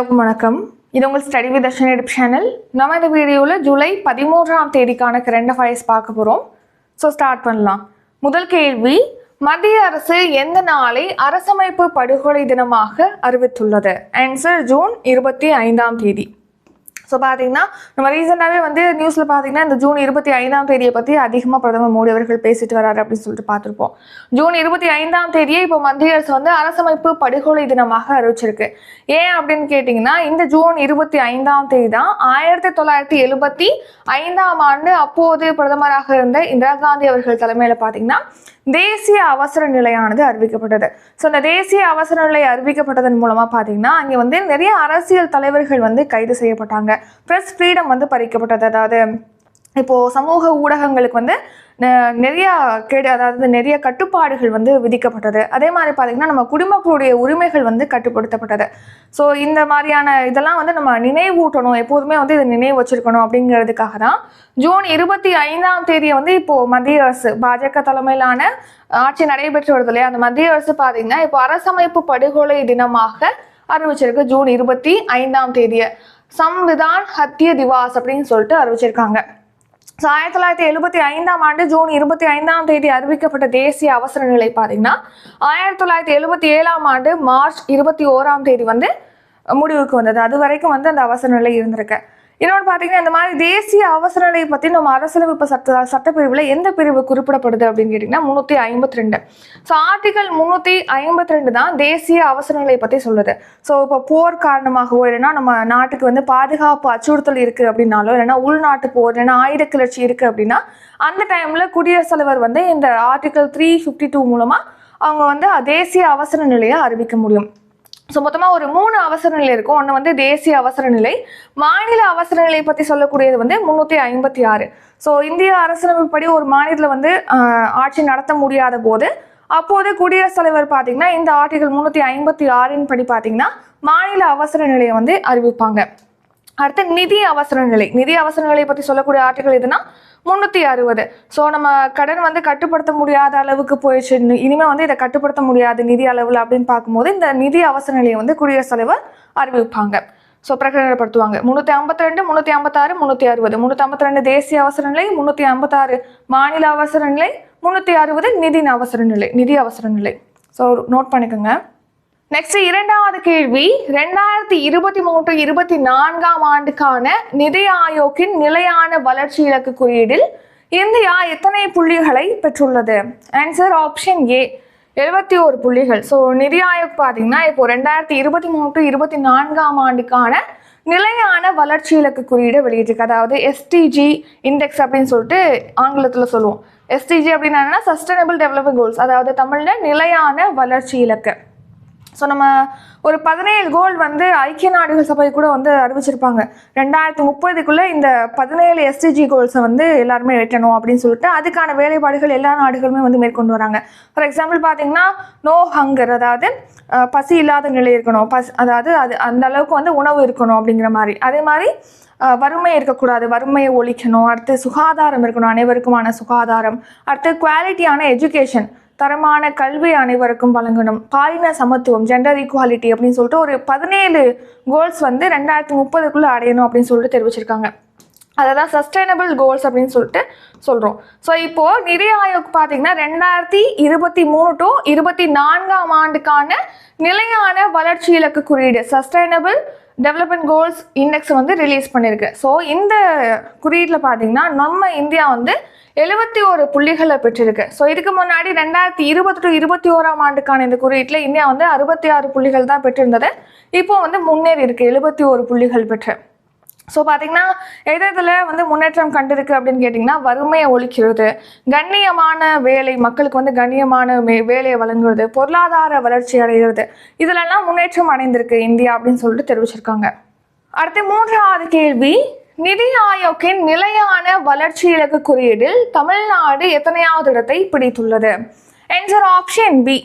எல்லோருக்கும் வணக்கம். இது உங்கள் ஸ்டடி வித் தர்ஷன் எடுப் சேனல் நம்ம இந்த வீடியோவில் ஜூலை பதிமூன்றாம் தேதிக்கான கரண்ட் அஃபேர்ஸ் பார்க்க போகிறோம் ஸோ ஸ்டார்ட் பண்ணலாம். முதல் கேள்வி மத்திய அரசு எந்த நாளை அரசமைப்பு படுகொலை தினமாக அறிவித்துள்ளது? ஆன்சர் ஜூன் இருபத்தி ஐந்தாம் தேதி. ஸோ பார்த்தீங்கன்னா நம்ம ரீசெண்டாகவே வந்து நியூஸில் பார்த்தீங்கன்னா இந்த ஜூன் இருபத்தி ஐந்தாம் தேதியை பற்றி அதிகமாக பிரதமர் மோடி அவர்கள் பேசிட்டு வராரு அப்படின்னு சொல்லிட்டு பார்த்துருப்போம். ஜூன் இருபத்தி ஐந்தாம் தேதியை இப்போ மத்திய அரசு வந்து அரசமைப்பு படுகொலை தினமாக அறிவிச்சிருக்கு. ஏன் அப்படின்னு கேட்டிங்கன்னா இந்த ஜூன் இருபத்தி ஐந்தாம் தேதி தான் ஆயிரத்தி தொள்ளாயிரத்தி எழுபத்தி ஐந்தாம் ஆண்டு அப்போது பிரதமராக இருந்த இந்திரா காந்தி அவர்கள் தலைமையில் பார்த்தீங்கன்னா தேசிய அவசர நிலையானது அறிவிக்கப்பட்டது. ஸோ அந்த தேசிய அவசர நிலை அறிவிக்கப்பட்டதன் மூலமாக பார்த்தீங்கன்னா அங்கே வந்து நிறைய அரசியல் தலைவர்கள் வந்து கைது செய்யப்பட்டாங்க. ப்ரெஸ் ஃப்ரீடம் வந்து பறிக்கப்பட்டது. அதாவது இப்போ சமூக ஊடகங்களுக்கு வந்து நிறையா நிறைய கெடு அதாவது நிறைய கட்டுப்பாடுகள் வந்து விதிக்கப்பட்டது. அதே மாதிரி பார்த்தீங்கன்னா நம்ம குடிமக்களுடைய உரிமைகள் வந்து கட்டுப்படுத்தப்பட்டது. ஸோ இந்த மாதிரியான இதெல்லாம் வந்து நம்ம நினைவூட்டணும். எப்போதுமே வந்து இதை நினைவு வச்சிருக்கணும் அப்படிங்கிறதுக்காக தான் ஜூன் இருபத்தி ஐந்தாம் தேதியை வந்து இப்போ மத்திய அரசு பாஜக தலைமையிலான ஆட்சி நடைபெற்று வருது இல்லையா? அந்த மத்திய அரசு பார்த்தீங்கன்னா இப்போ அரசமைப்பு படுகொலை தினமாக அறிவிச்சிருக்கு ஜூன் இருபத்தி ஐந்தாம் தேதியை. சம்விதான் ஹத்திய திவாஸ் அப்படின்னு சொல்லிட்டு அறிவிச்சிருக்காங்க. ஸோ ஆயிரத்தி தொள்ளாயிரத்தி எழுபத்தி ஐந்தாம் ஆண்டு ஜூன் இருபத்தி ஐந்தாம் தேதி அறிவிக்கப்பட்ட தேசிய அவசர நிலை பார்த்தீங்கன்னா ஆயிரத்தி தொள்ளாயிரத்தி எழுபத்தி ஏழாம் ஆண்டு மார்ச் இருபத்தி ஓராம் தேதி வந்து முடிவுக்கு வந்தது. அது வரைக்கும் வந்து அந்த அவசர நிலை இருந்திருக்கு. இன்னொன்று பார்த்தீங்கன்னா இந்த மாதிரி தேசிய அவசர நிலையை பற்றி நம்ம அரசியலமைப்பு சட்ட சட்டப்பிரிவில் எந்த பிரிவு குறிப்பிடப்படுது அப்படின்னு கேட்டிங்கன்னா முந்நூற்றி ஐம்பத்தி ரெண்டு ஸோ ஆர்டிகல் முந்நூற்றி ஐம்பத்தி ரெண்டு தான் தேசிய அவசர நிலையை பற்றி சொல்லுது. ஸோ இப்போ போர் காரணமாகவோ இல்லைன்னா நம்ம நாட்டுக்கு வந்து பாதுகாப்பு அச்சுறுத்தல் இருக்குது அப்படின்னாலோ இல்லைன்னா உள்நாட்டு போர் இல்லைன்னா ஆயுத கிளர்ச்சி இருக்குது அப்படின்னா அந்த டைமில் குடியரசுத் தலைவர் வந்து இந்த ஆர்டிகல் த்ரீ ஃபிஃப்டி டூ மூலமாக அவங்க வந்து தேசிய அவசர நிலையை அறிவிக்க முடியும். ஸோ மொத்தமாக ஒரு மூணு அவசர நிலை இருக்கும். ஒன்று வந்து தேசிய அவசர நிலை. மாநில அவசர நிலை பற்றி சொல்லக்கூடியது வந்து முந்நூற்றி ஐம்பத்தி ஆறு. ஸோ இந்திய அரசியலமைப்படி ஒரு மாநிலத்தில் வந்து ஆஹ், ஆட்சி நடத்த முடியாத போது அப்போது குடியரசுத் தலைவர் பார்த்தீங்கன்னா இந்த ஆர்டிகல் முந்நூற்றி ஐம்பத்தி ஆறின் படி பார்த்தீங்கன்னா மாநில அவசர நிலையை வந்து அறிவிப்பாங்க. அடுத்து நிதி அவசர நிலை. நிதி அவசர நிலையை பற்றி சொல்லக்கூடிய ஆர்டிகல் எதுனா முந்நூற்றி அறுபது. ஸோ நம்ம கடன் வந்து கட்டுப்படுத்த முடியாத அளவுக்கு போயிடுச்சு. இனிமேல் வந்து இதை கட்டுப்படுத்த முடியாது நிதி அளவில் அப்படின்னு பார்க்கும்போது இந்த நிதி அவசர நிலையை வந்து குடியரசுத் தலைவர் அறிவிப்பாங்க. ஸோ பிரகடனப்படுத்துவாங்க. முந்நூற்றி ஐம்பத்தி ரெண்டு முந்நூற்றி ஐம்பத்தாறு முந்நூற்றி அறுபது. முந்நூற்றி ஐம்பத்தி ரெண்டு தேசிய அவசர நிலை முந்நூற்றி ஐம்பத்தாறு மாநில அவசர நிலை முந்நூற்றி அறுபது நிதி அவசர நிலை நிதி அவசர நிலை. ஸோ நோட் பண்ணிக்கோங்க. நெக்ஸ்ட் இரண்டாவது கேள்வி ரெண்டாயிரத்தி இருபத்தி மூன்று இருபத்தி நான்காம் ஆண்டுக்கான நிதி ஆயோக்கின் நிலையான வளர்ச்சி இலக்கு குறியீடில் இந்தியா எத்தனை புள்ளிகளை பெற்றுள்ளது? ஆன்சர் ஆப்ஷன் ஏ எழுபத்தி ஒரு புள்ளிகள். ஸோ நிதி ஆயோக் பார்த்தீங்கன்னா இப்போ ரெண்டாயிரத்தி இருபத்தி மூன்று இருபத்தி நான்காம் ஆண்டுக்கான நிலையான வளர்ச்சி இலக்கு குறியீடு வெளியிட்டிருக்கு. அதாவது எஸ்டிஜி இண்டெக்ஸ் அப்படின்னு சொல்லிட்டு ஆங்கிலத்தில் சொல்லுவோம். எஸ்டிஜி அப்படின்னா என்னன்னா சஸ்டைனபிள் டெவலப்மெண்ட் கோல்ஸ் அதாவது தமிழில் நிலையான வளர்ச்சி இலக்கு. ஸோ நம்ம ஒரு பதினேழு கோல் வந்து ஐக்கிய நாடுகள் சபை கூட வந்து அறிவிச்சிருப்பாங்க. ரெண்டாயிரத்தி முப்பதுக்குள்ளே இந்த பதினேழு எஸ்டிஜி கோல்ஸை வந்து எல்லாருமே எட்டணும் அப்படின்னு சொல்லிட்டு அதுக்கான வேலைப்பாடுகள் எல்லா நாடுகளுமே வந்து மேற்கொண்டு வராங்க. ஃபார் எக்ஸாம்பிள் பார்த்தீங்கன்னா நோ ஹங்கர் அதாவது பசி இல்லாத நிலை இருக்கணும். பஸ் அதாவது அது அந்த அளவுக்கு வந்து உணவு இருக்கணும் அப்படிங்கிற மாதிரி. அதே மாதிரி வறுமை இருக்கக்கூடாது. வறுமையை ஒழிக்கணும். அடுத்து சுகாதாரம் இருக்கணும். அனைவருக்குமான சுகாதாரம். அடுத்து குவாலிட்டியான எஜுகேஷன் தரமான கல்வி அனைவருக்கும் வழங்கணும். பாலின சமத்துவம் ஜெண்டர் ஈக்குவாலிட்டி அப்படின்னு சொல்லிட்டு ஒரு பதினேழு கோல்ஸ் வந்து ரெண்டாயிரத்தி முப்பதுக்குள்ளே அடையணும் அப்படின்னு சொல்லிட்டு தெரிவிச்சிருக்காங்க. அதை தான் சஸ்டைனபிள் கோல்ஸ் அப்படின்னு சொல்லிட்டு சொல்கிறோம் ஸோ இப்போது நிதி ஆயோக் பார்த்தீங்கன்னா ரெண்டாயிரத்தி இருபத்தி மூணு டு இருபத்தி நான்காம் ஆண்டுக்கான நிலையான வளர்ச்சி இலக்கு குறியீடு சஸ்டைனபிள் டெவலப்மெண்ட் கோல்ஸ் இண்டெக்ஸ் வந்து ரிலீஸ் பண்ணியிருக்கு ஸோ இந்த குறியீட்டில் பார்த்தீங்கன்னா நம்ம இந்தியா வந்து எழுபத்தி ஒரு புள்ளிகளை பெற்றிருக்கு. ஸோ இதுக்கு முன்னாடி ரெண்டாயிரத்தி இருபத்தி டு இருபத்தி ஓராம் ஆண்டுக்கான இந்த குறியீட்டில் இந்தியா வந்து அறுபத்தி ஆறு புள்ளிகள் தான் பெற்றிருந்தது. இப்போ வந்து முன்னேறி இருக்கு. எழுபத்தி ஒரு புள்ளிகள் பெற்று. ஸோ பார்த்தீங்கன்னா எது இதில் வந்து முன்னேற்றம் கண்டிருக்கு அப்படின்னு கேட்டிங்கன்னா வறுமையை ஒழிக்கிறது கண்ணியமான வேலை மக்களுக்கு வந்து கண்ணியமான வே- வேலையை வழங்குறது பொருளாதார வளர்ச்சி அடைகிறது. இதிலெல்லாம் முன்னேற்றம் அடைந்திருக்கு இந்தியா அப்படின்னு சொல்லிட்டு தெரிவிச்சிருக்காங்க. அடுத்து மூன்றாவது கேள்வி நிதி ஆயோக்கின் நிலையான வளர்ச்சி இலக்கு குறியீடில் தமிழ்நாடு எத்தனையாவது இடத்தை பிடித்துள்ளது? என்சர் ஆப்ஷன் பி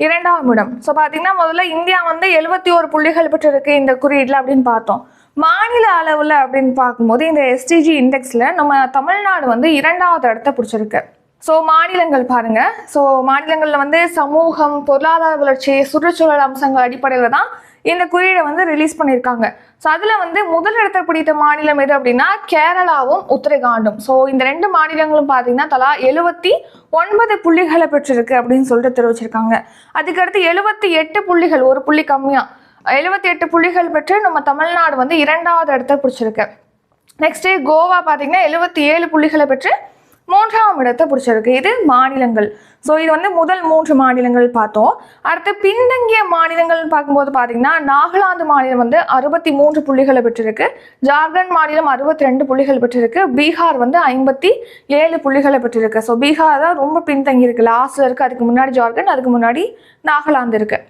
இரண்டாம் இடம். ஸோ பார்த்தீங்கன்னா முதல்ல இந்தியா வந்து எழுபத்தி ஒரு புள்ளிகள் பெற்றிருக்கு இந்த குறியீட்டில் அப்படின்னு பார்த்தோம். மாநில அளவில் அப்படின்னு பார்க்கும்போது இந்த எஸ்டிஜி இண்டெக்ஸில் நம்ம தமிழ்நாடு வந்து இரண்டாவது இடத்த பிடிச்சிருக்கு. ஸோ மாநிலங்கள் பாருங்கள் ஸோ மாநிலங்களில் வந்து சமூகம் பொருளாதார வளர்ச்சி சுற்றுச்சூழல் அம்சங்கள் அடிப்படையில் தான் இந்த குறியீடை வந்து ரிலீஸ் பண்ணியிருக்காங்க. ஸோ அதில் வந்து முதல் இடத்தை பிடித்த மாநிலம் எது அப்படின்னா கேரளாவும் உத்தரகாண்டும். ஸோ இந்த ரெண்டு மாநிலங்களும் பார்த்தீங்கன்னா தலா எழுபத்தி ஒன்பது புள்ளிகளை பெற்றிருக்கு அப்படின்னு சொல்லிட்டு தெரிவிச்சிருக்காங்க. அதுக்கடுத்து எழுபத்தி எட்டு புள்ளிகள் ஒரு புள்ளி கம்மியாக எழுபத்தி எட்டு புள்ளிகள் பெற்று நம்ம தமிழ்நாடு வந்து இரண்டாவது இடத்தை பிடிச்சிருக்கு. நெக்ஸ்ட்டு கோவா பார்த்தீங்கன்னா எழுபத்தி ஏழு புள்ளிகளை பெற்று மூன்றாம் இடத்தை பிடிச்சிருக்கு. இது மாநிலங்கள். ஸோ இது வந்து முதல் மூன்று மாநிலங்கள் பார்த்தோம். அடுத்து பின்தங்கிய மாநிலங்கள்னு பார்க்கும்போது பார்த்தீங்கன்னா நாகாலாந்து மாநிலம் வந்து அறுபத்தி மூன்று புள்ளிகளை பெற்றிருக்கு. ஜார்க்கண்ட் மாநிலம் அறுபத்தி ரெண்டு புள்ளிகள் பெற்றிருக்கு. பீகார் வந்து ஐம்பத்தி ஏழு புள்ளிகளை பெற்றிருக்கு. ஸோ பீகார் தான் ரொம்ப பின்தங்கி இருக்கு லாஸ்ட்ல இருக்கு. அதுக்கு முன்னாடி ஜார்க்கண்ட் அதுக்கு முன்னாடி நாகாலாந்து இருக்கு.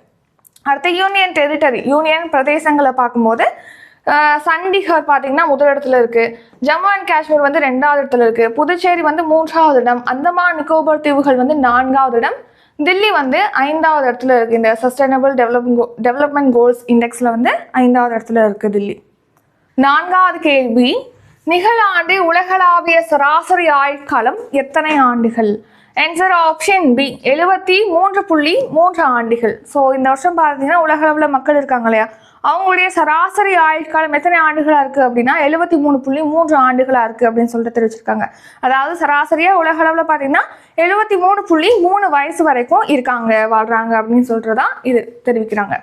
அடுத்து யூனியன் டெரிட்டரி யூனியன் பிரதேசங்களை பார்க்கும்போது சண்டிகர் பார்த்தீங்கன்னா முதல் இடத்துல இருக்கு. ஜம்மு அண்ட் காஷ்மீர் வந்து ரெண்டாவது இடத்துல இருக்கு. புதுச்சேரி வந்து மூன்றாவது இடம். அந்தமான் நிக்கோபர் தீவுகள் வந்து நான்காவது இடம். தில்லி வந்து ஐந்தாவது இடத்துல இருக்குது இந்த சஸ்டைனபிள் டெவலப்மெண்ட் டெவலப்மெண்ட் கோல்ஸ் இண்டெக்ஸில் வந்து ஐந்தாவது இடத்துல இருக்குது தில்லி. நான்காவது கேள்வி நிகழாண்டு உலகளாவிய சராசரி ஆயுட்காலம் எத்தனை ஆண்டுகள்? ஆன்சர் ஆப்ஷன் பி எழுபத்தி மூன்று புள்ளி மூன்று ஆண்டுகள். ஸோ இந்த வருஷம் பார்த்தீங்கன்னா உலகளவில் மக்கள் இருக்காங்க இல்லையா? அவங்களுடைய சராசரி ஆயுட்காலம் எத்தனை ஆண்டுகளாக இருக்குது அப்படின்னா எழுபத்தி மூணு புள்ளி மூன்று ஆண்டுகளாக இருக்குது அப்படின்னு சொல்லிட்டு தெரிவிச்சிருக்காங்க. அதாவது சராசரியாக உலகளவில் பார்த்தீங்கன்னா எழுபத்தி மூணு புள்ளி மூணு வயசு வரைக்கும் இருக்காங்க வாழ்கிறாங்க அப்படின்னு சொல்கிறதா இது தெரிவிக்கிறாங்க.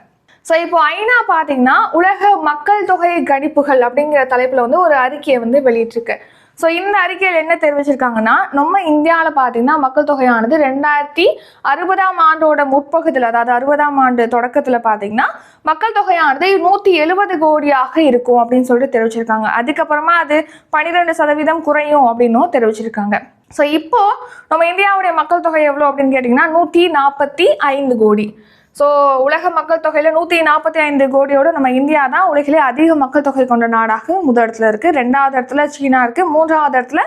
ஸோ இப்போ ஐநா பார்த்தீங்கன்னா உலக மக்கள் தொகை கணிப்புகள் அப்படிங்கிற தலைப்பில் வந்து ஒரு அறிக்கையை வந்து வெளியிட்டிருக்கு. ஸோ இந்த அறிக்கையில் என்ன தெரிவிச்சிருக்காங்கன்னா நம்ம இந்தியாவில் பார்த்தீங்கன்னா மக்கள் தொகையானது ரெண்டாயிரத்தி அறுபதாம் ஆண்டோட முற்பகுதியில் அதாவது அறுபதாம் ஆண்டு தொடக்கத்தில் பார்த்தீங்கன்னா மக்கள் தொகையானது நூற்றி எழுபது கோடியாக இருக்கும் அப்படின்னு சொல்லிட்டு தெரிவிச்சிருக்காங்க. அதுக்கப்புறமா அது பன்னிரெண்டு சதவீதம் குறையும் அப்படின்னும் தெரிவிச்சிருக்காங்க. ஸோ இப்போ நம்ம இந்தியாவுடைய மக்கள் தொகை எவ்வளோ அப்படின்னு கேட்டிங்கன்னா நூற்றி நாற்பத்தி ஐந்து கோடி. ஸோ உலக மக்கள் தொகையில் நூற்றி நாற்பத்தி ஐந்து கோடியோடு நம்ம இந்தியா தான் உலகிலே அதிக மக்கள் தொகை கொண்ட நாடாக முதல் இடத்துல இருக்குது ரெண்டாவது இடத்துல சீனா இருக்குது மூன்றாவது இடத்துல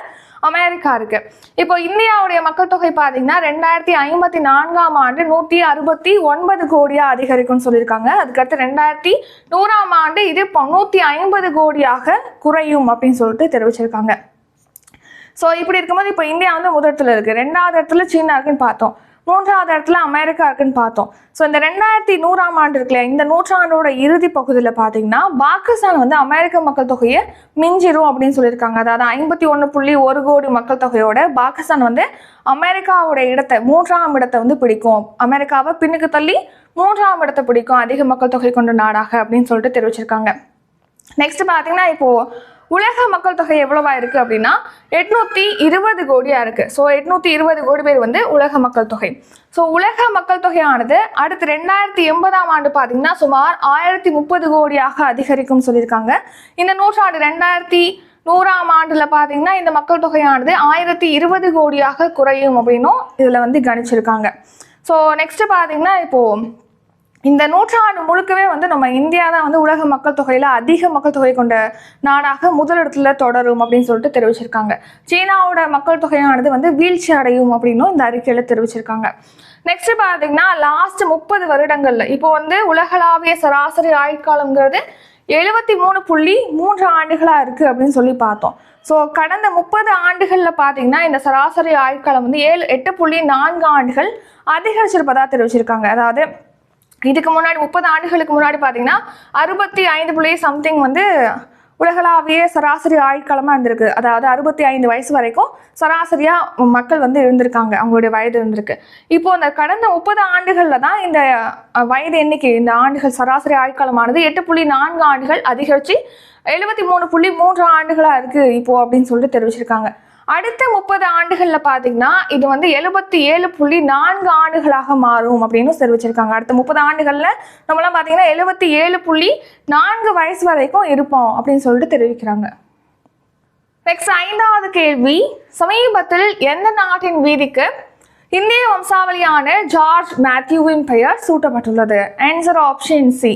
அமெரிக்கா இருக்கு. இப்போ இந்தியாவுடைய மக்கள் தொகை பார்த்தீங்கன்னா ரெண்டாயிரத்தி ஐம்பத்தி நான்காம் ஆண்டு நூற்றி அறுபத்தி ஒன்பது கோடியாக அதிகரிக்கும்னு சொல்லியிருக்காங்க. அதுக்கடுத்து ரெண்டாயிரத்தி நூறாம் ஆண்டு இது நூற்றி ஐம்பது கோடியாக குறையும் அப்படின்னு சொல்லிட்டு தெரிவிச்சிருக்காங்க. ஸோ இப்படி இருக்கும்போது இப்போ இந்தியா வந்து முதல் இடத்துல இருக்குது ரெண்டாவது இடத்துல சீனா இருக்குன்னு பார்த்தோம். மூன்றாவது இடத்துல அமெரிக்கா இருக்குன்னு பார்த்தோம். ஸோ இந்த ரெண்டாயிரத்தி நூறாம் ஆண்டு இருக்குல்ல இந்த நூற்றாண்டோட இறுதி பகுதியில் பார்த்தீங்கன்னா பாகிஸ்தான் வந்து அமெரிக்க மக்கள் தொகையை மிஞ்சிரும் அப்படின்னு சொல்லியிருக்காங்க. அதாவது ஐம்பத்தி ஒன்று புள்ளி ஒரு கோடி மக்கள் தொகையோட பாகிஸ்தான் வந்து அமெரிக்காவோட இடத்தை மூன்றாம் இடத்தை வந்து பிடிக்கும். அமெரிக்காவை பின்னுக்கு தள்ளி மூன்றாம் இடத்தை பிடிக்கும் அதிக மக்கள் தொகை கொண்ட நாடாக அப்படின்னு சொல்லிட்டு தெரிவிச்சிருக்காங்க. நெக்ஸ்ட் பார்த்தீங்கன்னா இப்போது உலக மக்கள் தொகை எவ்வளவா இருக்கு அப்படின்னா எட்நூத்தி இருபது கோடியா இருக்கு. ஸோ எட்நூத்தி இருபது கோடி பேர் வந்து உலக மக்கள் தொகை. ஸோ உலக மக்கள் தொகையானது அடுத்து ரெண்டாயிரத்தி எண்பதாம் ஆண்டு பார்த்தீங்கன்னா சுமார் ஆயிரத்தி முப்பது கோடியாக அதிகரிக்கும் சொல்லியிருக்காங்க. இந்த நூற்றாண்டு ரெண்டாயிரத்தி நூறாம் ஆண்டுல பார்த்தீங்கன்னா இந்த மக்கள் தொகையானது ஆயிரத்தி இருபது கோடியாக குறையும் அப்படின்னும் இதில் வந்து கணிச்சிருக்காங்க. ஸோ நெக்ஸ்ட் பார்த்தீங்கன்னா இப்போ இந்த நூற்றாண்டு முழுக்கவே வந்து நம்ம இந்தியா தான் வந்து உலக மக்கள் தொகையில் அதிக மக்கள் தொகை கொண்ட நாடாக முதலிடத்துல தொடரும் அப்படின்னு சொல்லிட்டு தெரிவிச்சிருக்காங்க. சீனாவோட மக்கள் தொகையானது வந்து வீழ்ச்சி அடையும் அப்படின்னும் இந்த அறிக்கையில் தெரிவிச்சிருக்காங்க. நெக்ஸ்ட் பார்த்தீங்கன்னா லாஸ்ட் முப்பது வருடங்கள்ல இப்போ வந்து உலகளாவிய சராசரி ஆயுட்காலம்ங்கிறது எழுபத்தி மூணு புள்ளி மூன்று ஆண்டுகளாக இருக்கு அப்படின்னு சொல்லி பார்த்தோம். ஸோ கடந்த முப்பது ஆண்டுகளில் பார்த்தீங்கன்னா இந்த சராசரி ஆயுட்காலம் வந்து ஏழு எட்டு புள்ளி நான்கு ஆண்டுகள் அதிகரிச்சிருப்பதாக தெரிவிச்சிருக்காங்க. அதாவது இதுக்கு முன்னாடி முப்பது ஆண்டுகளுக்கு முன்னாடி பார்த்தீங்கன்னா அறுபத்தி ஐந்து புள்ளி சம்திங் வந்து உலகளாவிய சராசரி ஆயுட்காலமாக இருந்திருக்கு. அதாவது அறுபத்தி ஐந்து வயசு வரைக்கும் சராசரியாக மக்கள் வந்து இருந்திருக்காங்க. அவங்களுடைய வயது இருந்திருக்கு. இப்போ அந்த கடந்த முப்பது ஆண்டுகளில் தான் இந்த வயது எண்ணிக்கை இந்த ஆண்டுகள் சராசரி ஆயுட்காலமானது எட்டு புள்ளி நான்கு ஆண்டுகள் அதிகரித்து எழுபத்தி மூணு புள்ளி மூன்று ஆண்டுகளாக இருக்குது இப்போது அப்படின்னு சொல்லிட்டு தெரிவிச்சிருக்காங்க. அடுத்த முப்பது ஆண்டுகளில் பார்த்தீங்கன்னா இது வந்து எழுபத்தி ஏழு புள்ளி நான்கு ஆண்டுகளாக மாறும் அப்படின்னு தெரிவிச்சிருக்காங்க. அடுத்த முப்பது ஆண்டுகளில் நம்மளாம் பார்த்தீங்கன்னா எழுபத்தி ஏழு புள்ளி நான்கு வயசு வரைக்கும் இருப்போம் அப்படின்னு சொல்லிட்டு தெரிவிக்கிறாங்க. நெக்ஸ்ட் ஐந்தாவது கேள்வி. சமீபத்தில் எந்த நாட்டின் வீதிக்கு இந்திய வம்சாவளியான ஜார்ஜ் மேத்யூவின் பெயர் சூட்டப்பட்டுள்ளது? ஆன்சர் ஆப்ஷன் சி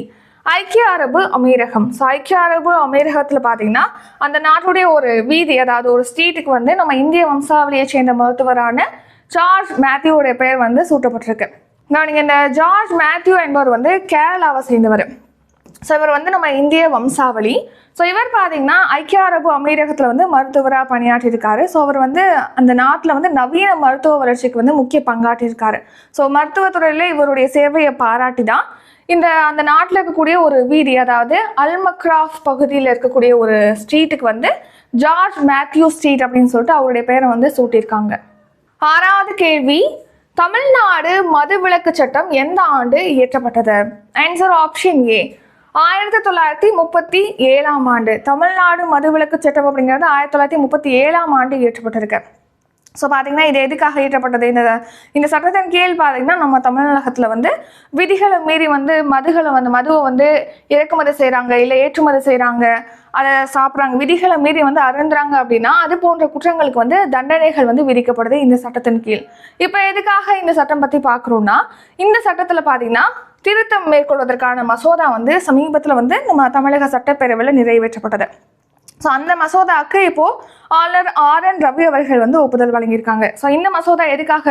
ஐக்கிய அரபு அமீரகம். ஸோ ஐக்கிய அரபு அமீரகத்தில் பார்த்தீங்கன்னா அந்த நாட்டுடைய ஒரு வீதி அதாவது ஒரு ஸ்ட்ரீட்டுக்கு வந்து நம்ம இந்திய வம்சாவளியை சேர்ந்த மருத்துவரான ஜார்ஜ் மேத்யூவோடைய பெயர் வந்து சூட்டப்பட்டிருக்கு. கவனிங்க இந்த ஜார்ஜ் மேத்யூ என்பவர் வந்து கேரளாவை சேர்ந்தவர். ஸோ இவர் வந்து நம்ம இந்திய வம்சாவளி. ஸோ இவர் பார்த்தீங்கன்னா ஐக்கிய அரபு அமீரகத்தில் வந்து மருத்துவராக பணியாற்றியிருக்காரு. ஸோ அவர் வந்து அந்த நாட்டில் வந்து நவீன மருத்துவ வளர்ச்சிக்கு வந்து முக்கிய பங்காற்றியிருக்காரு. ஸோ மருத்துவத்துறையில் இவருடைய சேவையை பாராட்டி தான் இந்த அந்த நாட்டில் இருக்கக்கூடிய ஒரு வீதி அதாவது அல்மக்ராஃப் பகுதியில் இருக்கக்கூடிய ஒரு ஸ்ட்ரீட்டுக்கு வந்து ஜார்ஜ் மேத்யூ ஸ்ட்ரீட் அப்படின்னு சொல்லிட்டு அவருடைய பேரை வந்து சூட்டியிருக்காங்க. ஆறாவது கேள்வி தமிழ்நாடு மதுவிலக்கு சட்டம் எந்த ஆண்டு இயற்றப்பட்டது? ஆன்சர் ஆப்ஷன் ஏ ஆயிரத்தி தொள்ளாயிரத்தி முப்பத்தி ஏழாம் ஆண்டு தமிழ்நாடு மதுவிலக்கு சட்டம் அப்படிங்கிறது ஆயிரத்தி தொள்ளாயிரத்தி முப்பத்தி ஏழாம் ஆண்டு இயற்றப்பட்டிருக்கு. ஸோ பார்த்தீங்கன்னா இது எதுக்காக ஏற்றப்பட்டது இந்த இந்த சட்டத்தின் கீழ் பார்த்தீங்கன்னா நம்ம தமிழகத்தில் வந்து விதிகளை மீறி வந்து மதுகளை வந்து மதுவை வந்து இறக்குமதி செய்கிறாங்க இல்லை ஏற்றுமதி செய்கிறாங்க அதை சாப்பிட்றாங்க விதிகளை மீறி வந்து அருந்துறாங்க அப்படின்னா அது போன்ற குற்றங்களுக்கு வந்து தண்டனைகள் வந்து விதிக்கப்படுது இந்த சட்டத்தின் கீழ். இப்போ எதுக்காக இந்த சட்டம் பற்றி பார்க்குறோம்னா இந்த சட்டத்தில் பார்த்தீங்கன்னா திருத்தம் மேற்கொள்வதற்கான மசோதா வந்து சமீபத்தில் வந்து நம்ம தமிழக சட்டப்பேரவையில் நிறைவேற்றப்பட்டது. ஸோ அந்த மசோதாவுக்கு இப்போது ஆளுநர் ஆர் என் ரவி அவர்கள் வந்து ஒப்புதல் வழங்கியிருக்காங்க. ஸோ இந்த மசோதா எதுக்காக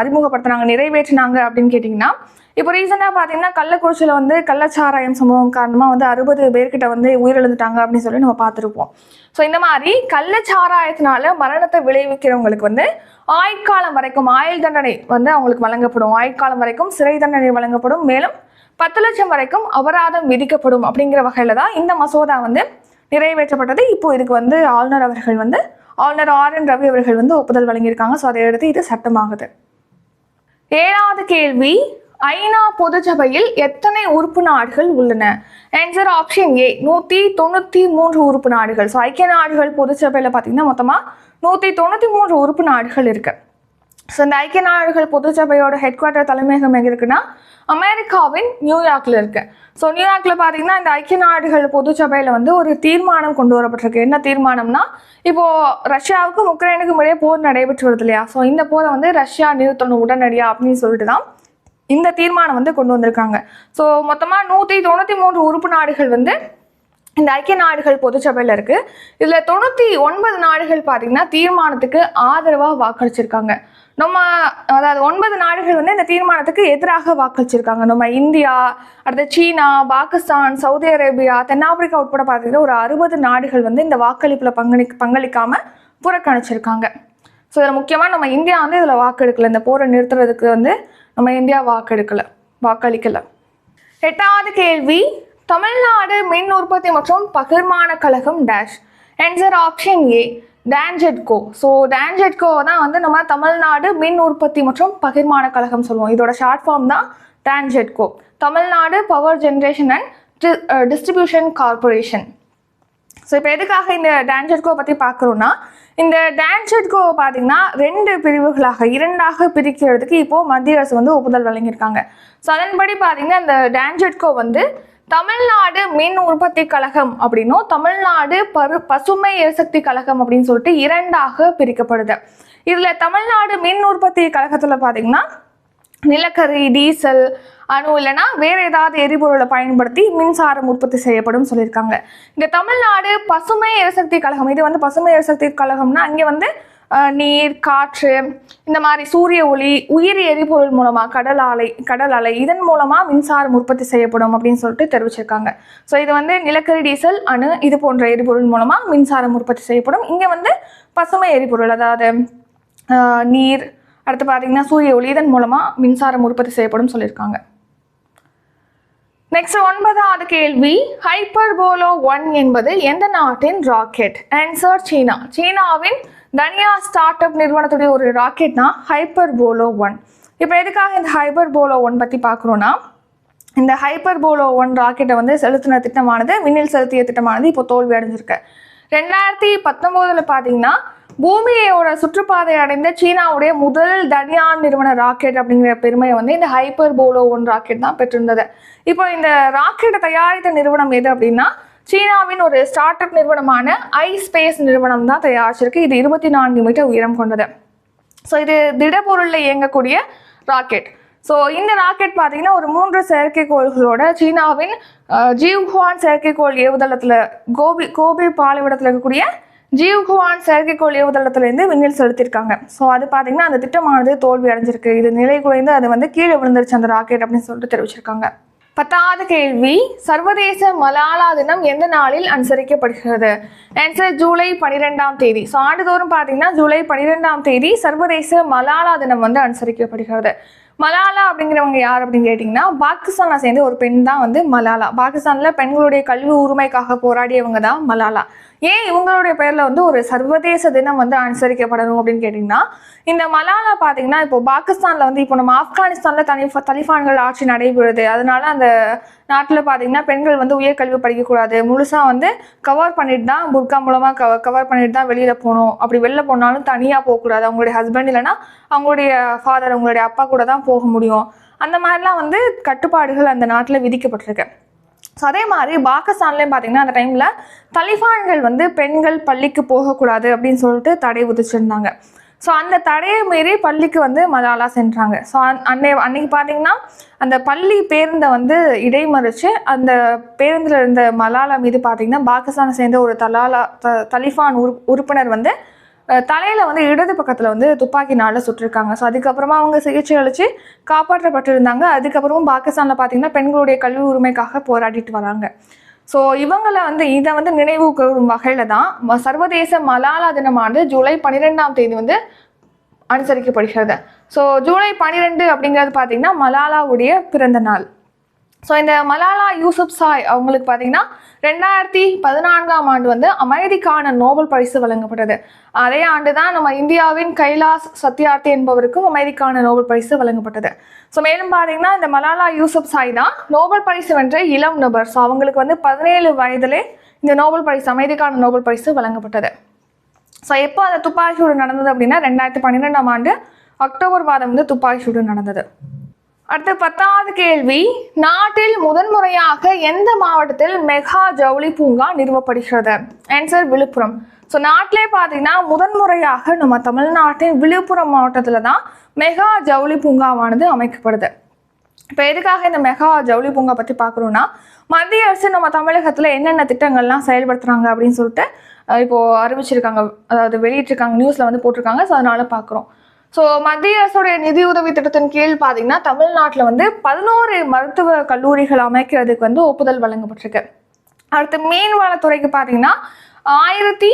அறிமுகப்படுத்தினாங்க நிறைவேற்றினாங்க அப்படின்னு கேட்டிங்கன்னா இப்போ ரீசெண்டாக பார்த்தீங்கன்னா கள்ளக்குறிச்சியில் வந்து கள்ளச்சாராயம் சம்பவம் காரணமாக வந்து அறுபது பேர்கிட்ட வந்து உயிரிழந்துட்டாங்க அப்படின்னு சொல்லி நம்ம பார்த்துருப்போம். ஸோ இந்த மாதிரி கள்ளச்சாராயத்தினால மரணத்தை விளைவிக்கிறவங்களுக்கு வந்து ஆயுட்காலம் வரைக்கும் ஆயுள் தண்டனை வந்து அவங்களுக்கு வழங்கப்படும். ஆயுட்காலம் வரைக்கும் சிறை தண்டனை வழங்கப்படும். மேலும் பத்து லட்சம் வரைக்கும் அபராதம் விதிக்கப்படும் அப்படிங்கிற வகையில் தான் இந்த மசோதா வந்து நிறைவேற்றப்பட்டது. இப்போ இதுக்கு வந்து ஆளுநர் அவர்கள் வந்து ஆளுநர் ஆர் என் ரவி அவர்கள் வந்து ஒப்புதல் வழங்கியிருக்காங்க. ஸோ அதையடுத்து இது சட்டமாகுது. ஏழாவது கேள்வி ஐநா பொதுச்சபையில் எத்தனை உறுப்பு நாடுகள் உள்ளன? ஆன்சர் ஆப்ஷன் ஏ நூற்றி தொண்ணூற்றி மூன்று உறுப்பு நாடுகள். ஸோ ஐக்கிய நாடுகள் பொதுச்சபையில் பார்த்தீங்கன்னா மொத்தமாக நூற்றி தொண்ணூற்றி மூன்று உறுப்பு நாடுகள் இருக்குது ஸோ இந்த ஐக்கிய நாடுகள் பொதுச்சபையோட ஹெட் குவார்ட்டர் தலைமையகம் எங்கே இருக்குன்னா அமெரிக்காவின் நியூயார்க்கில் இருக்கு. ஸோ நியூயார்க்கில் பார்த்தீங்கன்னா இந்த ஐக்கிய நாடுகள் பொதுச்சபையில் வந்து ஒரு தீர்மானம் கொண்டு வரப்பட்டிருக்கு. என்ன தீர்மானம்னா இப்போது ரஷ்யாவுக்கும் உக்ரைனுக்கும் இடையே போர் நடைபெற்று வருது இல்லையா? ஸோ இந்த போரை வந்து ரஷ்யா நிறுத்தணும் உடனடியாக அப்படின்னு சொல்லிட்டு தான் இந்த தீர்மானம் வந்து கொண்டு வந்திருக்காங்க. ஸோ மொத்தமாக நூற்றி தொண்ணூற்றி மூன்று உறுப்பு நாடுகள் வந்து இந்த ஐக்கிய நாடுகள் பொதுச்சபையில் இருக்கு. இதுல தொண்ணூத்தி ஒன்பது நாடுகள் பார்த்தீங்கன்னா தீர்மானத்துக்கு ஆதரவா வாக்களிச்சிருக்காங்க. நம்ம அதாவது ஒன்பது நாடுகள் வந்து இந்த தீர்மானத்துக்கு எதிராக வாக்களிச்சிருக்காங்க. நம்ம இந்தியா அடுத்து சீனா பாகிஸ்தான் சவுதி அரேபியா தென்னாப்பிரிக்கா உட்பட பார்த்தீங்கன்னா ஒரு அறுபது நாடுகள் வந்து இந்த வாக்களிப்பில் பங்களி பங்களிக்காம புறக்கணிச்சிருக்காங்க. ஸோ இதில் முக்கியமாக நம்ம இந்தியா வந்து இதில் வாக்கெடுக்கலை. இந்த போரை நிறுத்துறதுக்கு வந்து நம்ம இந்தியா வாக்கெடுக்கலை. வாக்களிக்கலை. எட்டாவது கேள்வி. தமிழ்நாடு மின் உற்பத்தி மற்றும் பகிர்மான கழகம் dash answer option A Tangedco so Tangedco தான் வந்து நம்ம தமிழ்நாடு மின் உற்பத்தி மற்றும் பகிர்மான கழகம் சொல்லுவோம். இதோட ஷார்ட் ஃபார்ம் தான் Tangedco Tamil Nadu power generation and distribution corporation so இப்போ எதுக்காக இந்த டான்ஜெட்கோ பற்றி பார்க்குறோன்னா இந்த டான்ஜெட்கோ பார்த்தீங்கன்னா ரெண்டு பிரிவுகளாக இரண்டாக பிரிக்கிறதுக்கு இப்போது மத்திய அரசு வந்து ஒப்புதல் வழங்கியிருக்காங்க. ஸோ அதன்படி பார்த்தீங்கன்னா இந்த டான்ஜெட்கோ வந்து தமிழ்நாடு மின் உற்பத்தி கழகம் அப்படின்னும் தமிழ்நாடு பரு பசுமை எரிசக்தி கழகம் அப்படின்னு சொல்லிட்டு இரண்டாக பிரிக்கப்படுது. இதில் தமிழ்நாடு மின் உற்பத்தி கழகத்தில் பார்த்தீங்கன்னா நிலக்கரி டீசல் அணு இல்லைன்னா வேற ஏதாவது எரிபொருளை பயன்படுத்தி மின்சாரம் உற்பத்தி செய்யப்படும் சொல்லியிருக்காங்க. இந்த தமிழ்நாடு பசுமை எரிசக்தி கழகம் இது வந்து பசுமை எரிசக்தி கழகம்னா அங்கே வந்து நீர் காற்று இந்த மாதிரி சூரிய ஒளி உயிரி எரிபொருள் மூலமாக கடல் ஆலை கடல் அலை இதன் மூலமாக மின்சாரம் உற்பத்தி செய்யப்படும் அப்படின்னு சொல்லிட்டு தெரிவிச்சிருக்காங்க. ஸோ இது வந்து நிலக்கரி டீசல் அணு இது போன்ற எரிபொருள் மூலமாக மின்சாரம் உற்பத்தி செய்யப்படும். இங்கே வந்து பசுமை எரிபொருள் அதாவது நீர் அடுத்து பார்த்தீங்கன்னா சூரிய ஒளி இதன் மூலமாக மின்சாரம் உற்பத்தி செய்யப்படும் சொல்லியிருக்காங்க. நெக்ஸ்ட் ஒன்பதாவது கேள்வி ஹைப்பர்போலோ ஒன் என்பது எந்த நாட்டின் ராக்கெட் ஆன்சர் சீனா. சீனாவின் தனியா ஸ்டார்ட் அப் நிறுவனத்துடைய ஒரு ராக்கெட்னா ஹைப்பர் போலோ ஒன் இப்போ எதுக்காக இந்த ஹைப்பர் போலோ ஒன் பற்றி பார்க்குறோன்னா இந்த ஹைப்பர் போலோ ஒன் ராக்கெட்டை வந்து செலுத்தின திட்டமானது விண்ணில் செலுத்திய திட்டமானது இப்போ தோல்வி அடைஞ்சிருக்கு. ரெண்டாயிரத்தி பத்தொம்போதில் பார்த்தீங்கன்னா பூமியோட சுற்றுப்பாதை அடைந்த சீனாவுடைய முதல் தனியார் நிறுவன ராக்கெட் அப்படிங்கிற பெருமையை வந்து இந்த ஹைப்பர் போலோ ஒன் ராக்கெட் தான் பெற்றிருந்தது. இப்போ இந்த ராக்கெட்டை தயாரித்த நிறுவனம் எது அப்படின்னா சீனாவின் ஒரு ஸ்டார்ட் அப் நிறுவனமான ஐ ஸ்பேஸ் நிறுவனம் தான் தயாரிச்சிருக்கு. இது இருபத்தி நான்கு மீட்டர் உயரம் கொண்டது. ஸோ இது திடப்பொருளில் இயங்கக்கூடிய ராக்கெட் ஸோ இந்த ராக்கெட் பார்த்தீங்கன்னா ஒரு மூன்று செயற்கைக்கோள்களோட சீனாவின் ஜீவ்ஹுவான் செயற்கைக்கோள் ஏவுதளத்தில் கோபி கோபி பாலைவிடத்தில் இருக்கக்கூடிய ஜீவ்ஹுவான் செயற்கைக்கோள் ஏவுதளத்திலேருந்து விண்ணில் செலுத்தியிருக்காங்க. ஸோ அது பார்த்தீங்கன்னா அந்த திட்டமானது தோல்வி அடைஞ்சிருக்கு. இது நிலை குறைந்து அது வந்து கீழே விழுந்துருச்சு அந்த ராக்கெட் அப்படின்னு சொல்லிட்டு தெரிவிச்சிருக்காங்க. பத்தாவது கேள்வி சர்வதேச மலாலா தினம் எந்த நாளில் அனுசரிக்கப்படுகிறது? ஆன்சர் ஜூலை பன்னிரெண்டாம் தேதி. ஸோ ஆண்டுதோறும் பார்த்தீங்கன்னா ஜூலை பனிரெண்டாம் தேதி சர்வதேச மலாலா தினம் வந்து அனுசரிக்கப்படுகிறது. மலாலா அப்படிங்கிறவங்க யார் அப்படின்னு கேட்டிங்கன்னா பாகிஸ்தானை சேர்ந்து ஒரு பெண் தான் வந்து மலாலா. பாகிஸ்தானில் பெண்களுடைய கல்வி உரிமைக்காக போராடியவங்க தான் மலாலா. ஏன் இவங்களுடைய பேரில் வந்து ஒரு சர்வதேச தினம் வந்து அனுசரிக்கப்படணும் அப்படின்னு கேட்டிங்கன்னா இந்த மலாலா பார்த்தீங்கன்னா இப்போ பாகிஸ்தானில் வந்து இப்போ நம்ம ஆப்கானிஸ்தானில் தனி தலிபான்கள் ஆட்சி நடைபெறுது. அதனால அந்த நாட்டில் பார்த்தீங்கன்னா பெண்கள் வந்து உயர்கல்வி படிக்கக்கூடாது. முழுசாக வந்து கவர் பண்ணிட்டு தான் புர்கா மூலமாக கவர் கவர் பண்ணிட்டு தான் வெளியில் போகணும். அப்படி வெளில போனாலும் தனியாக போகக்கூடாது. அவங்களுடைய ஹஸ்பண்ட் இல்லைன்னா அவங்களுடைய ஃபாதர் அவங்களுடைய அப்பா கூட தான் போக முடியும். அந்த மாதிரிலாம் வந்து கட்டுப்பாடுகள் அந்த நாட்டில் விதிக்கப்பட்டிருக்கு. ஸோ அதே மாதிரி பாகிஸ்தான்லேயும் பார்த்தீங்கன்னா அந்த டைமில் தலிஃபான்கள் வந்து பெண்கள் பள்ளிக்கு போகக்கூடாது அப்படின்னு சொல்லிட்டு தடை விதிச்சிருந்தாங்க. ஸோ அந்த தடையை மீறி பள்ளிக்கு வந்து மலாலா சென்றாங்க. ஸோ அன்னை அன்னைக்கு பார்த்தீங்கன்னா அந்த பள்ளி பேருந்தை வந்து இடைமறித்து அந்த பேருந்தில் இருந்த மலாலா மீது பார்த்தீங்கன்னா பாகிஸ்தானை சேர்ந்த ஒரு தலாலா த தலிஃபான் உறு உறுப்பினர் வந்து தலையில் வந்து இடது பக்கத்தில் வந்து துப்பாக்கினால சுட்டிருக்காங்க. ஸோ அதுக்கப்புறமா அவங்க சிகிச்சை அளித்து காப்பாற்றப்பட்டிருந்தாங்க. அதுக்கப்புறமும் பாகிஸ்தானில் பார்த்தீங்கன்னா பெண்களுடைய கல்வி உரிமைக்காக போராடிட்டு வராங்க. ஸோ இவங்களை வந்து இதை வந்து நினைவு கூறும் வகையில் தான் சர்வதேச மலாலா தினமானது ஜூலை பன்னிரெண்டாம் தேதி வந்து அனுசரிக்கப்படுகிறது. ஸோ ஜூலை பன்னிரெண்டு அப்படிங்கிறது பார்த்தீங்கன்னா மலாலாவுடைய பிறந்த நாள். ஸோ இந்த மலாலா யூசுப் சாய் அவங்களுக்கு பார்த்தீங்கன்னா ரெண்டாயிரத்தி பதினான்காம் ஆண்டு வந்து அமைதிக்கான நோபல் பரிசு வழங்கப்பட்டது. அதே ஆண்டு தான் நம்ம இந்தியாவின் கைலாஸ் சத்யார்த்தி என்பவருக்கும் அமைதிக்கான நோபல் பரிசு வழங்கப்பட்டது. ஸோ மேலும் பார்த்தீங்கன்னா இந்த மலாலா யூசுப் சாய் தான் நோபல் பரிசு வென்ற இளம் நபர். ஸோ அவங்களுக்கு வந்து பதினேழு வயதிலே இந்த நோபல் பரிசு அமைதிக்கான நோபல் பரிசு வழங்கப்பட்டது. ஸோ எப்போ அந்த துப்பாக்கி சூடு நடந்தது அப்படின்னா ரெண்டாயிரத்தி பன்னிரெண்டாம் ஆண்டு அக்டோபர் மாதம் வந்து துப்பாக்கி சூடு நடந்தது. அடுத்து பத்தாவது கேள்வி. நாட்டில் முதன்முறையாக எந்த மாவட்டத்தில் மெகா ஜவுளி பூங்கா நிறுவப்படுகிறது? ஆன்சர் விழுப்புரம். ஸோ நாட்டிலே பார்த்தீங்கன்னா முதன்முறையாக நம்ம தமிழ்நாட்டின் விழுப்புரம் மாவட்டத்தில் தான் மெகா ஜவுளி பூங்காவானது அமைக்கப்படுது. இப்போ எதுக்காக இந்த மெகா ஜவுளி பூங்கா பற்றி பார்க்குறோன்னா மத்திய அரசு நம்ம தமிழகத்தில் என்னென்ன திட்டங்கள்லாம் செயல்படுத்துகிறாங்க அப்படின்னு சொல்லிட்டு இப்போது அறிவிச்சிருக்காங்க. அதாவது வெளியிட்டிருக்காங்க நியூஸில் வந்து போட்டிருக்காங்க. ஸோ அதனால் பார்க்குறோம். ஸோ மத்திய அரசுடைய நிதியுதவி திட்டத்தின் கீழ் பார்த்தீங்கன்னா தமிழ்நாட்டில் வந்து பதினோரு மருத்துவ கல்லூரிகள் அமைக்கிறதுக்கு வந்து ஒப்புதல் வழங்கப்பட்டிருக்கு. அடுத்து மீன்வளத்துறைக்கு பார்த்தீங்கன்னா ஆயிரத்தி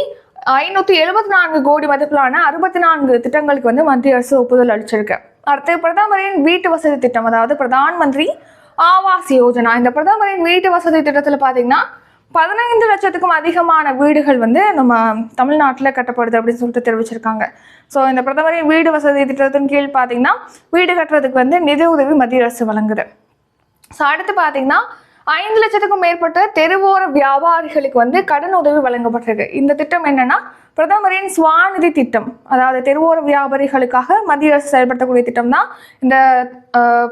ஐநூற்றி எழுபத்தி நான்கு கோடி மதிப்பிலான அறுபத்தி நான்கு திட்டங்களுக்கு வந்து மத்திய அரசு ஒப்புதல் அளிச்சிருக்கு. அடுத்து பிரதமரின் வீட்டு வசதி திட்டம் அதாவது பிரதான் மந்திரி ஆவாஸ் யோஜனா. இந்த பிரதமரின் வீட்டு வசதி திட்டத்தில் பார்த்தீங்கன்னா பதினைந்து லட்சத்துக்கும் அதிகமான வீடுகள் வந்து நம்ம தமிழ்நாட்டில் கட்டப்படுது அப்படின்னு சொல்லிட்டு தெரிவிச்சிருக்காங்க. ஸோ இந்த பிரதமரின் வீடு வசதி திட்டத்தின் கீழ் பார்த்தீங்கன்னா வீடு கட்டுறதுக்கு வந்து நிதி உதவி மத்திய அரசு வழங்குது. ஸோ அடுத்து பார்த்தீங்கன்னா ஐந்து லட்சத்துக்கும் மேற்பட்ட தெருவோர வியாபாரிகளுக்கு வந்து கடன் உதவி வழங்கப்பட்டிருக்கு. இந்த திட்டம் என்னன்னா பிரதமரின் சுவாநிதி திட்டம் அதாவது தெருவோர வியாபாரிகளுக்காக மத்திய அரசு செயல்படுத்தக்கூடிய திட்டம் தான் இந்த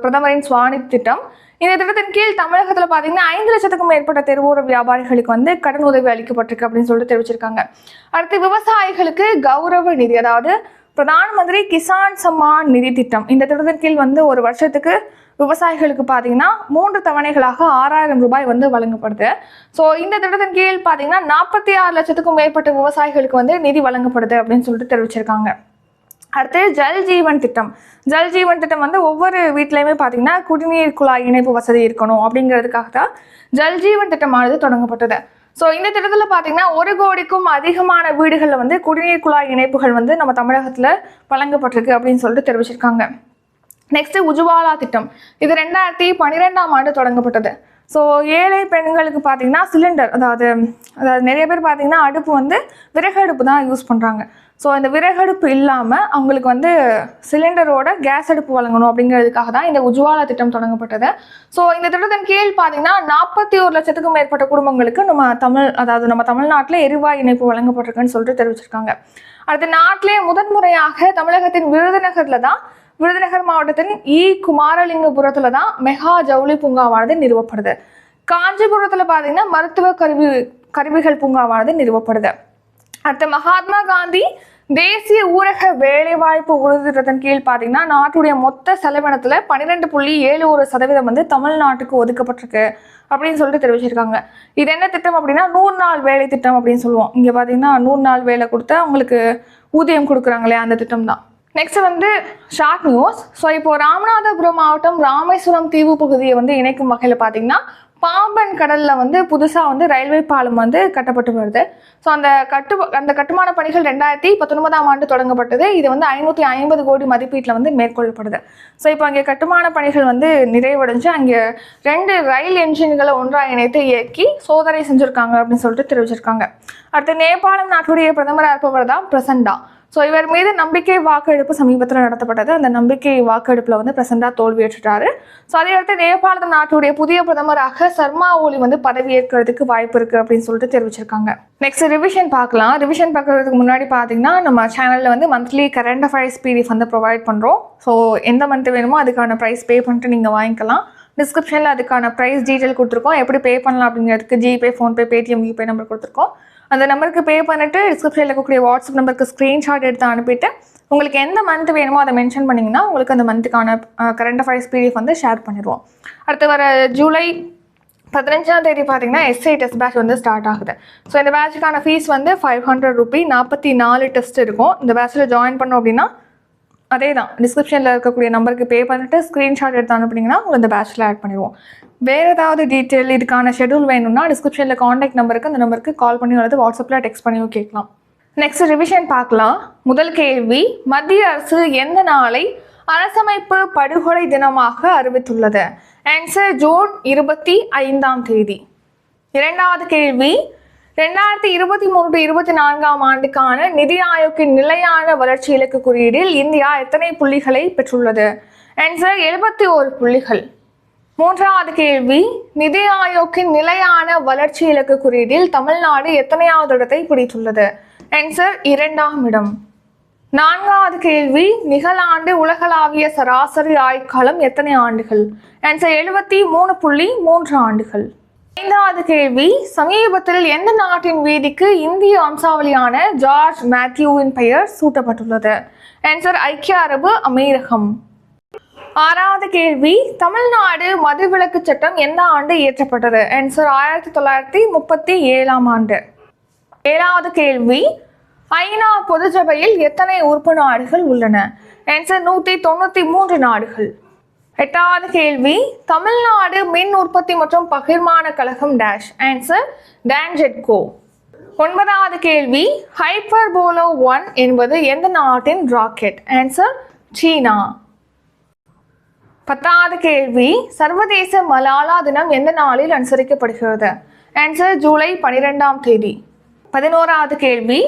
பிரதமரின் சுவாநிதி திட்டம். இந்த திட்டத்தின் கீழ் தமிழகத்தில் பார்த்தீங்கன்னா ஐந்து லட்சத்துக்கும் மேற்பட்ட தெருவோர வியாபாரிகளுக்கு வந்து கடன் உதவி அளிக்கப்பட்டிருக்கு அப்படின்னு சொல்லிட்டு தெரிவிச்சிருக்காங்க. அடுத்து விவசாயிகளுக்கு கௌரவ நிதி அதாவது பிரதான் மந்திரி கிசான் சம்மான் நிதி திட்டம். இந்த திட்டத்தின் கீழ் வந்து ஒரு வருஷத்துக்கு விவசாயிகளுக்கு பார்த்தீங்கன்னா மூன்று தவணைகளாக ஆறாயிரம் ரூபாய் வந்து வழங்கப்படுது. ஸோ இந்த திட்டத்தின் கீழ் பார்த்தீங்கன்னா நாற்பத்தி ஆறு லட்சத்துக்கும் மேற்பட்ட விவசாயிகளுக்கு வந்து நிதி வழங்கப்படுது அப்படின்னு சொல்லிட்டு தெரிவிச்சிருக்காங்க. அடுத்து ஜல் ஜீவன் திட்டம். ஜல் ஜீவன் திட்டம் வந்து ஒவ்வொரு வீட்லையுமே பார்த்தீங்கன்னா குடிநீர் குழாய் இணைப்பு வசதி இருக்கணும் அப்படிங்கிறதுக்காக தான் ஜல் ஜீவன் திட்டமானது தொடங்கப்பட்டது. ஸோ இந்த திட்டத்தில் பார்த்தீங்கன்னா ஒரு கோடிக்கும் அதிகமான வீடுகளில் வந்து குடிநீர் குழாய் இணைப்புகள் வந்து நம்ம தமிழகத்தில் வழங்கப்பட்டிருக்கு அப்படின்னு சொல்லிட்டு தெரிவிச்சிருக்காங்க. நெக்ஸ்ட் உஜ்வாலா திட்டம். இது ரெண்டாயிரத்தி பன்னிரெண்டாம் ஆண்டு தொடங்கப்பட்டது. ஸோ ஏழை பெண்களுக்கு பார்த்தீங்கன்னா சிலிண்டர் அதாவது அதாவது நிறைய பேர் பார்த்தீங்கன்னா அடுப்பு வந்து விறகு அடுப்பு தான் யூஸ் பண்ணுறாங்க ஸோ இந்த விறகடுப்பு இல்லாமல் அவங்களுக்கு வந்து சிலிண்டரோட கேஸ் அடுப்பு வழங்கணும் அப்படிங்கிறதுக்காக தான் இந்த உஜ்வாலா திட்டம் தொடங்கப்பட்டது. ஸோ இந்த திட்டத்தின் கீழ் பார்த்தீங்கன்னா நாற்பத்தி ஒரு லட்சத்துக்கும் மேற்பட்ட குடும்பங்களுக்கு நம்ம தமிழ் அதாவது நம்ம தமிழ்நாட்டில் எரிவாயு இணைப்பு வழங்கப்பட்டிருக்குன்னு சொல்லிட்டு தெரிவிச்சிருக்காங்க. அடுத்து நாட்டிலே முதன்முறையாக தமிழகத்தின் விருதுநகரில் தான் விருதுநகர் மாவட்டத்தின் இ. குமாரலிங்கபுரத்தில் தான் மெகா ஜவுளி பூங்காவானது நிறுவப்படுது. காஞ்சிபுரத்தில் பாத்தீங்கன்னா மருத்துவ கருவி கருவிகள் பூங்காவானது நிறுவப்படுது. அடுத்து மகாத்மா காந்தி தேசிய ஊரக வேலைவாய்ப்பு உறுதித்திட்டத்தின் கீழ் பார்த்தீங்கன்னா நாட்டுடைய மொத்த செலவினத்தில் பன்னிரெண்டு புள்ளி ஏழு ஒரு சதவீதம் வந்து தமிழ்நாட்டுக்கு ஒதுக்கப்பட்டிருக்கு அப்படின்னு சொல்லிட்டு தெரிவிச்சிருக்காங்க. இது என்ன திட்டம் அப்படின்னா நூறு நாள் வேலை திட்டம் அப்படின்னு சொல்லுவோம். இங்கே பார்த்தீங்கன்னா நூறு நாள் வேலை கொடுத்தா அவங்களுக்கு ஊதியம் கொடுக்குறாங்களே அந்த திட்டம் தான் நெக்ஸ்ட் வந்து ஷார்ட் நியூஸ் ஸோ இப்போ ராமநாதபுரம் மாவட்டம் ராமேஸ்வரம் தீவு பகுதியை வந்து இணைக்கும் வகையில் பார்த்தீங்கன்னா பாம்பன் கடலில் வந்து புதுசாக வந்து ரயில்வே பாலம் வந்து கட்டப்பட்டு வருது. ஸோ அந்த கட்டு அந்த கட்டுமான பணிகள் ரெண்டாயிரத்தி பத்தொன்பதாம் ஆண்டு தொடங்கப்பட்டது. இது வந்து ஐநூற்றி ஐம்பது கோடி மதிப்பீட்டில் வந்து மேற்கொள்ளப்படுது. ஸோ இப்போ அங்கே கட்டுமான பணிகள் வந்து நிறைவடைஞ்சு அங்கே ரெண்டு ரயில் என்ஜின்களை ஒன்றாக இணைத்து இயக்கி சோதனை செஞ்சுருக்காங்க அப்படின்னு சொல்லிட்டு தெரிவிச்சிருக்காங்க. அடுத்து நேபாளம் நாட்டுடைய பிரதமராக இருப்பவர் தான் பிரசண்டா ஸோ இவர் மீது நம்பிக்கை வாக்கெடுப்பு சமீபத்தில் நடத்தப்பட்டது. அந்த நம்பிக்கை வாக்கெடுப்பில் வந்து பிரசண்டா தோல்வியேற்றுட்டாரு ஸோ அதையடுத்து நேபாள நாட்டுடைய புதிய பிரதமராக சர்மா ஓலி வந்து பதவியேற்கிறதுக்கு வாய்ப்பு இருக்குது அப்படின்னு சொல்லிட்டு தெரிவிச்சிருக்காங்க. நெக்ஸ்ட் ரிவிஷன் பார்க்கலாம். ரிவிஷன் பார்க்கறதுக்கு முன்னாடி பார்த்தீங்கன்னா நம்ம சேனலில் வந்து மந்த்லி கரண்ட் அஃபேர்ஸ் பிடிஎஃப் வந்து ப்ரொவைட் பண்ணுறோம் ஸோ எந்த மந்த் வேணுமோ அதுக்கான ப்ரைஸ் பே பண்ணிட்டு நீங்கள் வாங்கிக்கலாம். டிஸ்கிரிப்ஷனில் அதுக்கான ப்ரைஸ் டீட்டெயில் கொடுத்துருக்கோம். எப்படி பே பண்ணலாம் அப்படிங்கிறதுக்கு GPay PhonePe Paytm YouPay number கொடுத்துருக்கோம். அந்த நம்பருக்கு பே பண்ணிட்டு டிஸ்கிரிப்ஷனில் இருக்கக்கூடிய வாட்ஸ்அப் நம்பருக்கு ஸ்க்ரீன்ஷாட் எடுத்து அனுப்பிட்டு உங்களுக்கு எந்த மந்த் வேணுமோ அதை மென்ஷன் பண்ணிங்கன்னா உங்களுக்கு அந்த மந்த்துக்கான கரண்ட் அஃபேர்ஸ் பிடிஎஃப் வந்து ஷேர் பண்ணிடுவோம் அடுத்து வர ஜூலை பதினஞ்சாம் தேதி பார்த்தீங்கன்னா எஸ்ஐ டெஸ்ட் பேட்ச் வந்து ஸ்டார்ட் ஆகுது. ஸோ இந்த பேட்சுக்கான ஃபீஸ் வந்து ஃபைவ் ஹண்ட்ரட் ருபி நாற்பத்தி நாலு டெஸ்ட் இருக்கும். இந்த பேட்சில் ஜாயின் பண்ணோம் அப்படின்னா அதே தான் டிஸ்கிரிப்ஷனில் இருக்கக்கூடிய நம்பருக்கு பே பண்ணிட்டு ஸ்க்ரீன்ஷாட் எடுத்து அனுப்புனீங்கன்னா உங்கள் இந்த பேட்சில் ஆட் பண்ணிடுவோம் வேறு ஏதாவது டீட்டெயில் இதுக்கான ஷெடியூல் வேணும்னா டிஸ்கிரிப்ஷனில் காண்டாக்ட் நம்பருக்கு அந்த நம்பருக்கு கால் பண்ணி அல்லது வாட்ஸ்அப்பில் டெக்ஸ்ட் பண்ணியும் கேட்கலாம். நெக்ஸ்ட் ரிவிஷன் பார்க்கலாம். முதல் கேள்வி மத்திய அரசு எந்த நாளை அரசமைப்பு படுகொலை தினமாக அறிவித்துள்ளது? ஆன்சர் ஜூன் இருபத்தி ஐந்தாம் தேதி. இரண்டாவது கேள்வி ரெண்டாயிரத்தி இருபத்தி மூன்று இருபத்தி நான்காம் ஆண்டுக்கான நிதி ஆயோக்கின் நிலையான வளர்ச்சி இலக்கு குறியீடில் இந்தியா எத்தனை புள்ளிகளை பெற்றுள்ளது? ஆன்சர் எழுபத்தி ஓரு புள்ளிகள். மூன்றாவது கேள்வி நிதி ஆயோக்கின் நிலையான வளர்ச்சி இலக்கு குறியீடில் தமிழ்நாடு எத்தனையாவது இடத்தை பிடித்துள்ளது? ஆன்சர் இரண்டாம் இடம். நான்காவது கேள்வி நிகழாண்டு உலகளாவிய சராசரி ஆயுட்காலம் எத்தனை ஆண்டுகள்? ஆன்சர் எழுபத்தி மூணு புள்ளி மூன்று ஆண்டுகள். ஐந்தாவது கேள்வி சமீபத்தில் எந்த நாட்டின் வீதிக்கு இந்திய வம்சாவளியான ஜார்ஜ் மேத்யூவின் பெயர் சூட்டப்பட்டுள்ளது? ஆன்சர் ஐக்கிய அரபு அமீரகம். ஆறாவது கேள்வி தமிழ்நாடு மதுவிலக்கு சட்டம் எந்த ஆண்டு இயற்றப்பட்டது? ஆன்சர் ஆயிரத்தி தொள்ளாயிரத்தி முப்பத்தி ஏழாம் ஆண்டு. ஏழாவது கேள்வி ஐநா பொதுச்சபையில் எத்தனை உறுப்பு நாடுகள் உள்ளன? ஆன்சர் நூற்றி தொண்ணூற்றி மூன்று நாடுகள். எட்டாவது கேள்வி தமிழ்நாடு மின் உற்பத்தி மற்றும் பகிர்மான கழகம் டேஷ் ஆன்சர் டான்ஜெட்கோ ஒன்பதாவது கேள்வி ஹைப்பர்போலோ ஒன் என்பது எந்த நாட்டின் ராக்கெட் ஆன்சர் சீனா. பத்தாவது கேள்வி சர்வதேச மலாலா தினம் எந்த நாளில் அனுசரிக்கப்படுகிறது? ஆன்சர் ஜூலை பனிரெண்டாம் தேதி. பதினோராவது கேள்வி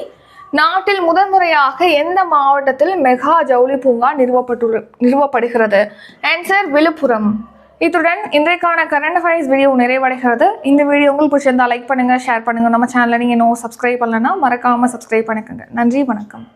நாட்டில் முதன்முறையாக எந்த மாவட்டத்தில் மெகா ஜவுளி பூங்கா நிறுவப்பட்டுள்ள நிறுவப்படுகிறது? ஆன்சர் விழுப்புரம். இத்துடன் இன்றைக்கான கரண்ட் அஃபேர்ஸ் வீடியோ நிறைவடைகிறது. இந்த வீடியோ உங்களுக்கு பிடிச்சிருந்தா லைக் பண்ணுங்கள் ஷேர் பண்ணுங்க. நம்ம சேனலில் நீங்கள் இன்னும் சப்ஸ்கிரைப் பண்ணலன்னா மறக்காமல் சப்ஸ்கிரைப் பண்ணிக்கோங்க. நன்றி வணக்கம்.